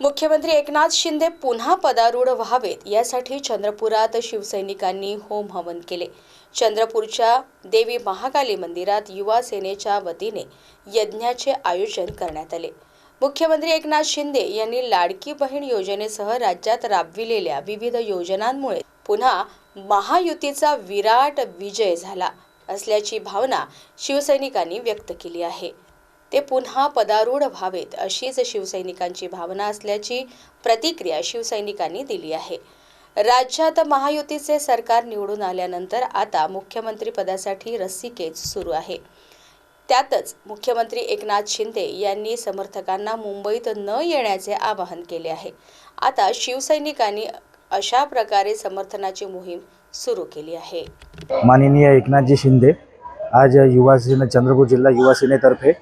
मुख्यमंत्री एकनाथ शिंदे पुन्हा पदारूढ व्हावेत यासाठी चंद्रपुरात शिवसैनिकांनी होम हवन केले. चंद्रपूरच्या देवी महाकाली मंदिरात युवा सेनेच्या वतीने यज्ञाचे आयोजन करण्यात आले. मुख्यमंत्री एकनाथ शिंदे यांनी लाडकी बहीण योजनेसह राज्यात राबविलेल्या विविध योजनांमुळे पुन्हा महायुतीचा विराट विजय झाला असल्याची भावना शिवसैनिकांनी व्यक्त केली आहे. ते पुन्हा पदारूढ व्हावेत अशीच शिवसैनिकांची भावना असल्याची प्रतिक्रिया शिवसैनिकांनी दिली आहे. राज्यात महायुतीचे सरकार निवडून आल्यानंतर आता मुख्यमंत्री पदासाठी रस्सीकेच सुरू आहे. त्यातच मुख्यमंत्री एकनाथ शिंदे यांनी समर्थकांना मुंबईत न येण्याचे आवाहन केले आहे. आता शिवसैनिकांनी अशा प्रकारे समर्थनाची मोहीम सुरू केली आहे. माननीय एकनाथजी शिंदे आज युवासेना चंद्रपूर जिल्हा युवासेनेतर्फे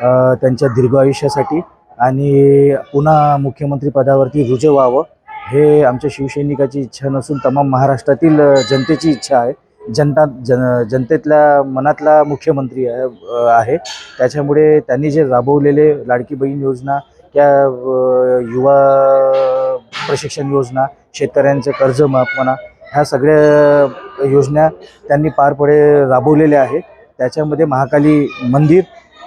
त्यांच्या दीर्घ आयुष्यासाठी आणि पुन्हा मुख्यमंत्री पदावरती रुजू व्हावं हे आमच्या शिवसैनिकाची इच्छा नसून तमाम महाराष्ट्रातील जनतेची इच्छा आहे. जनता जन जनतेतल्या मनातला मुख्यमंत्री आहे आहे. त्याच्यामुळे त्यांनी जे राबवलेले लाडकी बहीण योजना त्या युवा प्रशिक्षण योजना शेतकऱ्यांचं कर्ज माफ म्हणा ह्या सगळ्या योजना त्यांनी पार पडे राबवलेल्या आहेत. त्याच्यामध्ये महाकाली मंदिर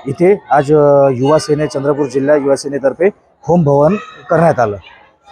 इथे आज युवा सेने चंद्रपूर जिल्हा युवा सेनेतर्फे होम भवन करण्यात आलं.